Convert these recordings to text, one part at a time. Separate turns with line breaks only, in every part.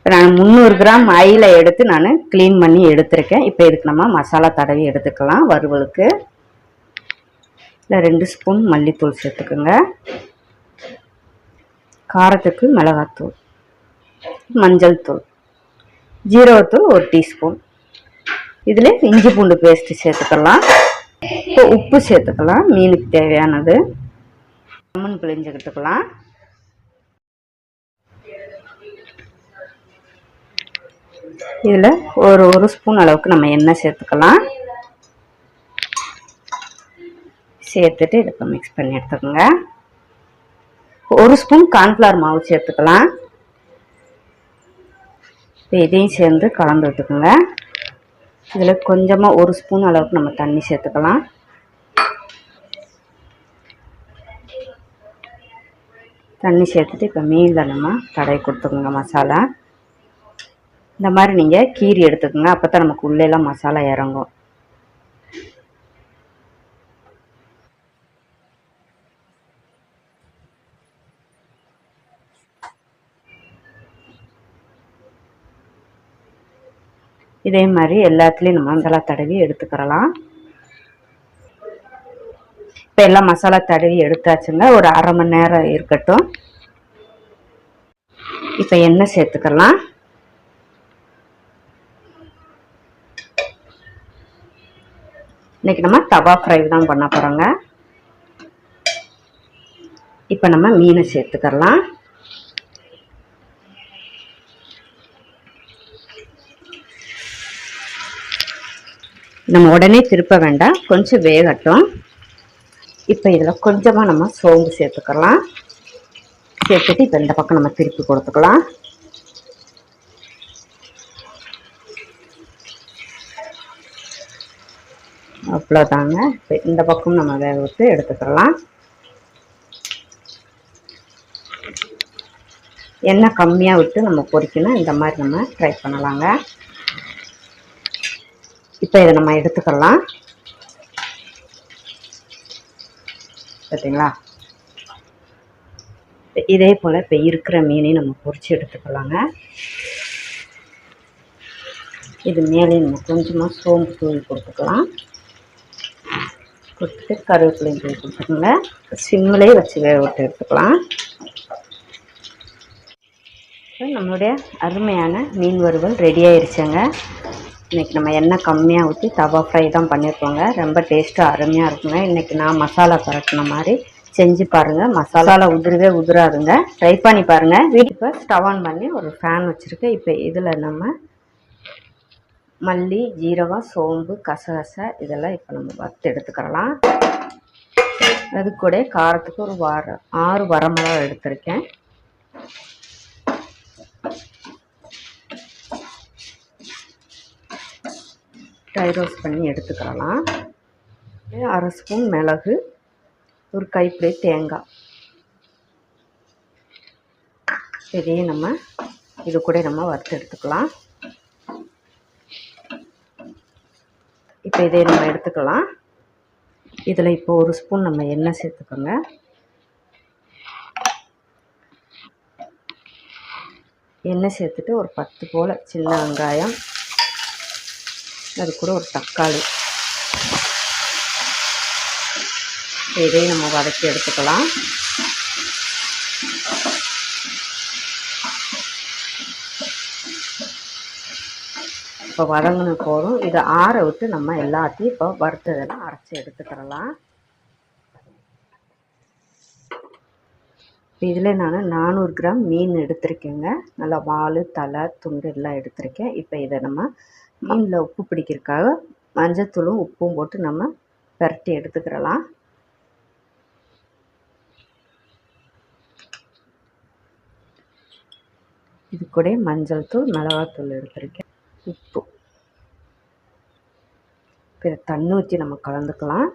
இப்போ நான் முந்நூறு கிராம் ஆயில எடுத்து நான் க்ளீன் பண்ணி எடுத்திருக்கேன். இப்போ இதுக்கு நம்ம மசாலா தடவி எடுத்துக்கலாம். வறுவலுக்கு. இல்லை ரெண்டு ஸ்பூன் மல்லித்தூள் சேர்த்துக்குங்க. காரத்துக்கு மிளகாத்தூள். மஞ்சள் தூள் ஜீரகத்தூள் ஒரு டீஸ்பூன் இதில் இஞ்சி பூண்டு பேஸ்ட்டு சேர்த்துக்கலாம். இப்போ உப்பு சேர்த்துக்கலாம். மீனுக்கு தேவையானது. லெமன் பிழிஞ்சுக்கிட்டுக்கலாம் இதில் ஒரு ஒரு ஸ்பூன் அளவுக்கு நம்ம எண்ணெய் சேர்த்துக்கலாம். சேர்த்துட்டு இதுக்கு மிக்ஸ் பண்ணி எடுத்துக்கோங்க. ஒரு ஸ்பூன் கார்ன்ஃப்ளவர் மாவு சேர்த்துக்கலாம். இப்போ இதையும் சேர்ந்து கலந்து விட்டுக்குங்க. இதில் கொஞ்சமாக ஒரு ஸ்பூன் அளவுக்கு நம்ம தண்ணி சேர்த்துக்கலாம். தண்ணி சேர்த்துட்டு இப்போ மீனில் நம்ம தடவி கொடுத்துக்கோங்க மசாலா. இந்த மாதிரி நீங்கள் கீரி எடுத்துக்கோங்க. அப்போ தான் நமக்கு உள்ளேலாம் மசாலா இறங்கும். இதே மாதிரி எல்லாத்துலேயும் நம்ம மசாலா தடவி எடுத்துக்கிறலாம். இப்போ எல்லாம் மசாலா தடவி எடுத்தாச்சுங்க. ஒரு அரை மணி நேரம் இருக்கட்டும். இப்போ எண்ணெய் சேர்த்துக்கலாம். இன்னைக்கு நம்ம தவா ஃப்ரை தான் பண்ண போகிறோங்க இப்போ நம்ம மீனை சேர்த்துக்கலாம் நம்ம உடனே திருப்ப வேண்டாம் கொஞ்சம் வேகட்டும். இப்போ இதில் கொஞ்சமாக நம்ம சோம்பு சேர்த்துக்கலாம் சேர்த்துட்டு இப்போ இந்த பக்கம் நம்ம திருப்பி கொடுத்துக்கலாம். அவ்வளோதாங்க. இப்போ இந்த பக்கம் நம்ம வேக விட்டு எடுத்துக்கலாம். எண்ணெய் கம்மியாக விட்டு நம்ம பொரிக்கணும். இந்த மாதிரி நம்ம ட்ரை பண்ணலாங்க. இப்போ இதை நம்ம எடுத்துக்கலாம். பார்த்தீங்களா? இதே போல் இப்போ இருக்கிற மீனையும் நம்ம பொறிச்சு எடுத்துக்கலாங்க. இது மேலே நம்ம கொஞ்சமாக சோம்பு தூவி கொடுத்துக்கலாம். கொடுத்துட்டு கருவேப்பிலையும் போய் கொடுத்துக்கோங்க. சிம்மிலே வச்சு வேக விட்டு எடுத்துக்கலாம். நம்மளுடைய அருமையான மீன் வறுவல் ரெடி ஆயிடுச்சுங்க இன்றைக்கி நம்ம எண்ணெய் கம்மியாக ஊற்றி தவா ஃப்ரை தான் பண்ணியிருக்கோங்க ரொம்ப டேஸ்ட்டாக அருமையாக இருக்குங்க. இன்றைக்கி நான் மசாலா பரட்டின மாதிரி செஞ்சு பாருங்கள் மசாலாவில் உதிரவே உதிராதுங்க. ட்ரை பண்ணி பாருங்கள் வீட்டுக்கு ஸ்டவ் ஆன் பண்ணி ஒரு ஃபேன் வச்சுருக்கேன். இப்போ இதில் நம்ம மல்லி ஜீரகம் சோம்பு கசகசை இதெல்லாம் இப்போ நம்ம வறுத்து எடுத்துக்கிறலாம். அது கூட காரத்துக்கு ஒரு வார ஆறு வரமிளகா எடுத்திருக்கேன். ட்ரை ரோஸ்ட் பண்ணி எடுத்துக்கிறலாம். அரை ஸ்பூன் மிளகு ஒரு கைப்பிடி தேங்காய். இதையும் நம்ம இது கூட நம்ம வறுத்து எடுத்துக்கலாம். இப்போ இதை நம்ம எடுத்துக்கலாம். இதில் இப்போ ஒரு ஸ்பூன் நம்ம எண்ணெய் சேர்த்துக்கோங்க. எண்ணெய் சேர்த்துட்டு ஒரு பத்து போல் சின்ன வெங்காயம். அது கூட ஒரு தக்காளி. இதையும் நம்ம வதக்கி எடுத்துக்கலாம். இப்போ வதங்கின போதும். இதை ஆற விட்டு நம்ம எல்லாத்தையும் இப்போ வறுத்ததெல்லாம் அரைச்சி எடுத்துக்கிறலாம். இதில் நான் நானூறு கிராம் மீன் எடுத்திருக்கேங்க. நல்லா வால் தலை துண்டு எல்லாம் எடுத்திருக்கேன். இப்போ இதை நம்ம மீனில் உப்பு பிடிக்கிறதுக்காக மஞ்சத்தூளும் உப்பும் போட்டு நம்ம பரட்டி எடுத்துக்கிறலாம். இது கூட மஞ்சள் தூள் மிளகாத்தூள் எடுத்திருக்கேன். உப்பு. இப்போ இதை தண்ணி ஊற்றி நம்ம கலந்துக்கலாம்.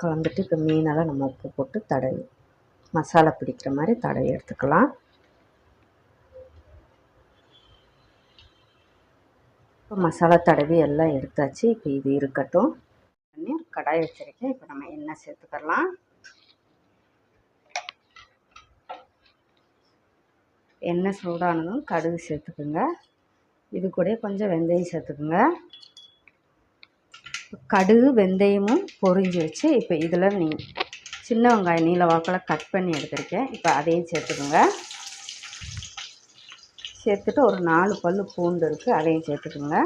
கலந்துட்டு இப்போ மீனெல்லாம் நம்ம உப்பு போட்டு தடவி மசாலா பிடிக்கிற மாதிரி தடவி எடுத்துக்கலாம். இப்போ மசாலா தடவி எல்லாம் எடுத்தாச்சு. இப்போ இது இருக்கட்டும். கடாய் வச்சுருக்கேன். இப்போ நம்ம எண்ணெய் சேர்த்துக்கலாம். எண்ணெய் சூடானதும் கடுகு சேர்த்துக்குங்க. இது கூட கொஞ்சம் வெந்தயம் சேர்த்துக்குங்க. கடுகு வெந்தயமும் பொரிஞ்சு வச்சு இப்போ இதில் நீ சின்ன வெங்காயம் நீல வாக்கில் கட் பண்ணி எடுத்திருக்கேன். இப்போ அதையும் சேர்த்துக்குங்க. சேர்த்துட்டு ஒரு நாலு பல் பூண்டு இருக்குது அதையும் சேர்த்துக்குங்க.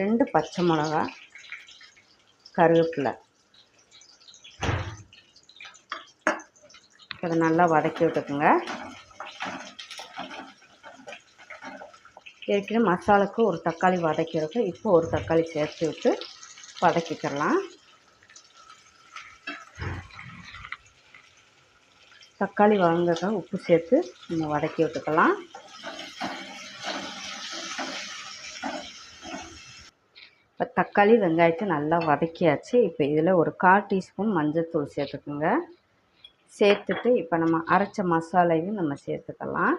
ரெண்டு பச்சை மிளகா கருவேப்பிலை. அதை நல்லா வதக்கி விட்டுக்குங்க. ஏற்கனவே மசாலாவுக்கு ஒரு தக்காளி வதக்கிறதுக்கு இப்போ ஒரு தக்காளி சேர்த்து விட்டு வதக்கிக்கிறலாம். தக்காளி வதங்கக்க உப்பு சேர்த்து நம்ம வதக்கி விட்டுக்கலாம். இப்போ தக்காளி வெங்காயத்தை நல்லா வதக்கியாச்சு. இப்போ இதில் ஒரு கால் டீஸ்பூன் மஞ்சள்தூள் சேர்த்துக்குங்க. சேர்த்துட்டு இப்போ நம்ம அரைச்ச மசாலையும் நம்ம சேர்த்துக்கலாம்.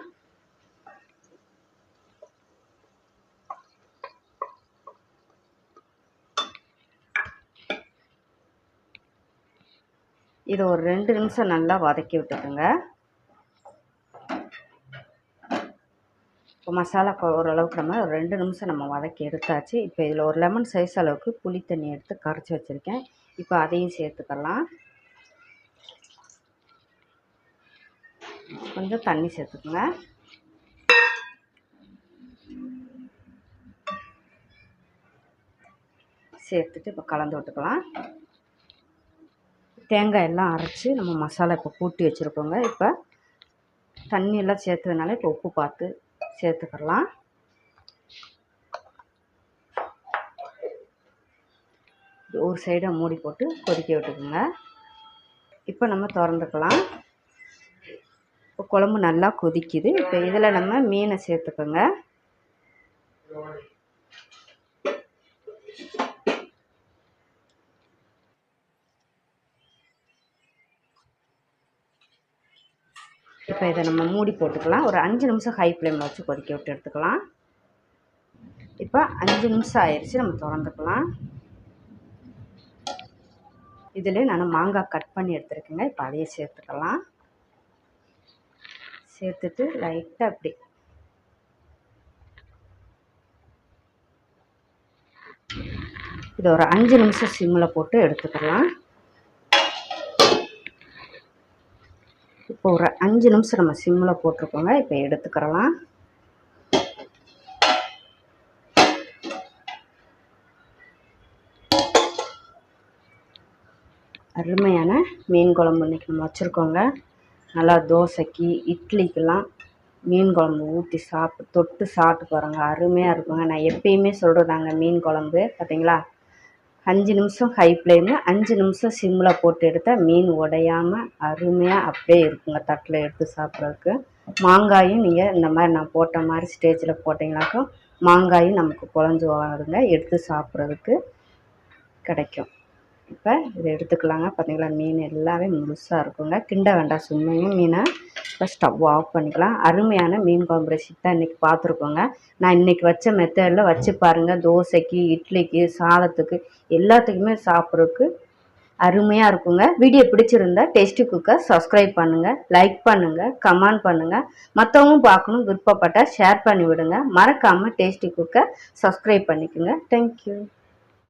இது ஒரு ரெண்டு நிமிஷம் நல்லா வதக்கி விட்டுக்குங்க. இப்போ மசாலா ஓரளவுக்கு நம்ம ஒரு ரெண்டு நிமிஷம் நம்ம வதக்கி எடுத்தாச்சு. இப்போ இதில் ஒரு லெமன் சைஸ் அளவுக்கு புளி தண்ணி எடுத்து கரைச்சி வச்சுருக்கேன். இப்போ அதையும் சேர்த்துக்கலாம். கொஞ்சம் தண்ணி சேர்த்துக்குங்க. சேர்த்துட்டு இப்போ கலந்து விட்டுக்கலாம். தேங்காய் எல்லாம் அரைச்சி நம்ம மசாலா இப்போ கூட்டி வச்சுருக்கோங்க. இப்போ தண்ணியெல்லாம் சேர்த்ததுனால இப்போ உப்பு பார்த்து சேர்த்துக்கலாம். ஒரு சைடை மூடி போட்டு கொதிக்க விட்டுக்குங்க. இப்போ நம்ம திறந்துக்கலாம். இப்போ குழம்பு நல்லா கொதிக்குது. இப்போ இதில் நம்ம மீனை சேர்த்துக்கோங்க. இப்போ இதை நம்ம மூடி போட்டுக்கலாம். ஒரு அஞ்சு நிமிஷம் ஹை ஃப்ளேமில் வச்சு கொதிக்க விட்டு எடுத்துக்கலாம். இப்போ அஞ்சு நிமிஷம் ஆயிடுச்சு நம்ம திறந்துக்கலாம். இதில் நான் மாங்காய் கட் பண்ணி எடுத்துருக்கேங்க. இப்போ அதையே சேர்த்துக்கலாம். சேர்த்துட்டு லைட்டாக அப்படி இதை ஒரு அஞ்சு நிமிஷம் சிம்மில் போட்டு எடுத்துக்கலாம். இப்போ ஒரு அஞ்சு நிமிஷம் நம்ம சிம்மில் போட்டிருக்கோங்க. இப்போ எடுத்துக்கிறலாம். அருமையான மீன் குழம்பு இன்றைக்கி நம்ம வச்சுருக்கோங்க. நல்லா தோசைக்கு இட்லிக்கெல்லாம் மீன் குழம்பு ஊற்றி சாப்பிட்டு தொட்டு சாப்பிட்டு பாருங்கள் அருமையாக இருக்குங்க. நான் எப்பயுமே சொல்கிறதாங்க மீன் குழம்பு. பார்த்தீங்களா அஞ்சு நிமிஷம் ஹை ஃப்ளேமு அஞ்சு நிமிஷம் சிம்மில் போட்டு எடுத்தால் மீன் உடையாமல் அருமையாக அப்படியே இருக்குங்க தட்டில் எடுத்து சாப்பிட்றதுக்கு. மாங்காயும் நீங்கள் இந்த மாதிரி நான் போட்ட மாதிரி ஸ்டேஜில் போட்டிங்கனாக்கா மாங்காயும் நமக்கு குழஞ்சி வராதுங்க எடுத்து சாப்பிட்றதுக்கு கிடைக்கும். இப்போ இதை எடுத்துக்கலாங்க. பார்த்தீங்களா? மீன் எல்லாமே முழுசாக இருக்குங்க. கிண்ட வேண்டாம். சும்மையும் மீனை இப்போ ஸ்டவ் ஆஃப் பண்ணிக்கலாம். அருமையான மீன் குழம்பு ரெசிபி தான் இன்றைக்கி பார்த்துருக்கோங்க. நான் இன்றைக்கி வச்ச மெத்தடில் வச்சு பாருங்கள் தோசைக்கு இட்லிக்கு சாதத்துக்கு எல்லாத்துக்குமே சாப்பிட்றதுக்கு அருமையாக இருக்குங்க. வீடியோ பிடிச்சிருந்தா டேஸ்டி குக்கர் சப்ஸ்கிரைப் பண்ணுங்கள் லைக் பண்ணுங்கள் கமெண்ட் பண்ணுங்கள் மற்றவங்களும் பார்க்கணும். விருப்பப்பட்டால் ஷேர் பண்ணி விடுங்க மறக்காமல் டேஸ்டி குக்கர் சப்ஸ்கிரைப் பண்ணிக்கோங்க தேங்க்யூ